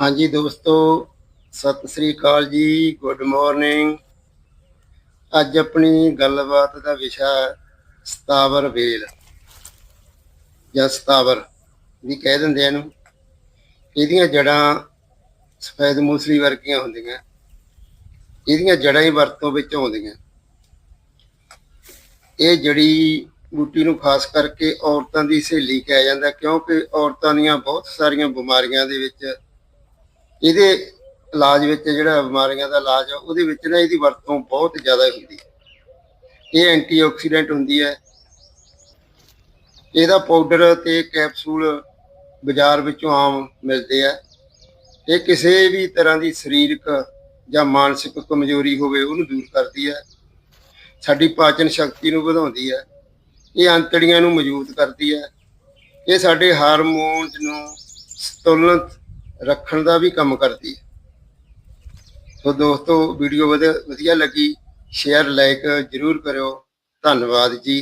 ਹਾਂਜੀ ਦੋਸਤੋ, ਸਤਿ ਸ੍ਰੀ ਅਕਾਲ ਜੀ ਗੁੱਡ ਮਾਰਨਿੰਗ ਅੱਜ ਆਪਣੀ ਗੱਲਬਾਤ ਦਾ ਵਿਸ਼ਾ ਸਤਾਵਰ ਵੇਲ, ਜਾਂ ਸਤਾਵਰ ਵੀ ਕਹਿ ਦਿੰਦੇ ਆ ਇਹਨੂੰ। ਇਹਦੀਆਂ ਜੜਾਂ ਸਫੈਦ ਮੂਸਲੀ ਵਰਗੀਆਂ ਹੁੰਦੀਆਂ। ਇਹਦੀਆਂ ਜੜਾਂ ਹੀ ਵਰਤੋਂ ਵਿੱਚ ਆਉਂਦੀਆਂ। ਇਹ ਜੜੀ ਬੂਟੀ ਨੂੰ ਖਾਸ ਕਰਕੇ ਔਰਤਾਂ ਦੀ ਸਹੇਲੀ ਕਿਹਾ ਜਾਂਦਾ, ਕਿਉਂਕਿ ਔਰਤਾਂ ਦੀਆਂ ਬਹੁਤ ਸਾਰੀਆਂ ਬਿਮਾਰੀਆਂ ਦੇ ਵਿੱਚ ਇਹਦੇ ਇਲਾਜ ਵਿੱਚ ਜਿਹੜਾ ਬਿਮਾਰੀਆਂ ਦਾ ਇਲਾਜ ਆ, ਉਹਦੇ ਵਿੱਚ ਨਾ ਇਹਦੀ ਵਰਤੋਂ ਬਹੁਤ ਜ਼ਿਆਦਾ ਹੁੰਦੀ ਹੈ। ਇਹ ਐਂਟੀਆਕਸੀਡੈਂਟ ਹੁੰਦੀ ਹੈ। ਇਹਦਾ ਪਾਊਡਰ ਤੇ ਕੈਪਸੂਲ ਬਾਜ਼ਾਰ ਵਿੱਚੋਂ ਆਮ ਮਿਲਦੇ ਆ। ਇਹ ਕਿਸੇ ਵੀ ਤਰ੍ਹਾਂ ਦੀ ਸਰੀਰਕ ਜਾਂ ਮਾਨਸਿਕ ਕਮਜ਼ੋਰੀ ਹੋਵੇ, ਉਹਨੂੰ ਦੂਰ ਕਰਦੀ ਹੈ। ਸਾਡੀ ਪਾਚਨ ਸ਼ਕਤੀ ਨੂੰ ਵਧਾਉਂਦੀ ਹੈ। ਇਹ ਅੰਤੜੀਆਂ ਨੂੰ ਮਜ਼ਬੂਤ ਕਰਦੀ ਹੈ। ਇਹ ਸਾਡੇ ਹਾਰਮੋਨਸ ਨੂੰ ਸੰਤੁਲਨ ਰੱਖਣ ਦਾ ਵੀ ਕੰਮ ਕਰਦੀ ਹੈ। ਸੋ ਦੋਸਤੋ ਵੀਡੀਓ ਵਧੀਆ ਵਧੀਆ ਲੱਗੀ ਸ਼ੇਅਰ ਲਾਈਕ ਜਰੂਰ ਕਰਿਓ। ਧੰਨਵਾਦ ਜੀ।